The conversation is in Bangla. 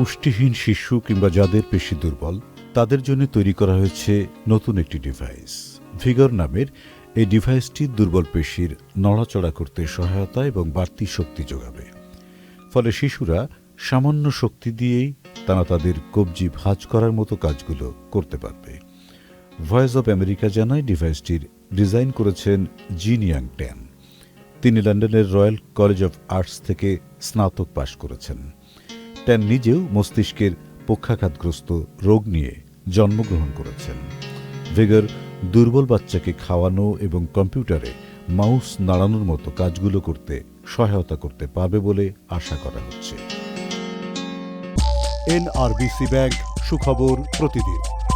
পুষ্টিহীন শিশু কিংবা যাদের পেশি দুর্বল, তাদের জন্য তৈরি করা হয়েছে নতুন একটি ডিভাইস ভিগর নামের এই ডিভাইসটি দুর্বল পেশির নড়াচড়া করতে সহায়তা এবং বাড়তি শক্তি যোগাবে। ফলে শিশুরা সামান্য শক্তি দিয়েই তারা তাদের কবজি ভাঁজ করার মতো কাজগুলো করতে পারবে। ভয়েস অব আমেরিকা জানায় ডিভাইসটির ডিজাইন করেছেন জিনিয়াং ট্যান তিনি লন্ডনের রয়্যাল কলেজ অফ আর্টস থেকে স্নাতক পাশ করেছেন। ট্যান নিজেও মস্তিষ্কের পক্ষাঘাতগ্রস্ত রোগ নিয়ে জন্মগ্রহণ করেছেন। ভেগার দুর্বল বাচ্চাকে খাওয়ানো এবং কম্পিউটারে মাউস নাড়ানোর মতো কাজগুলো করতে সহায়তা করতে পারবে বলে আশা করা হচ্ছে। এনআরবিসি ব্যাংক সুখবর প্রতিদিন।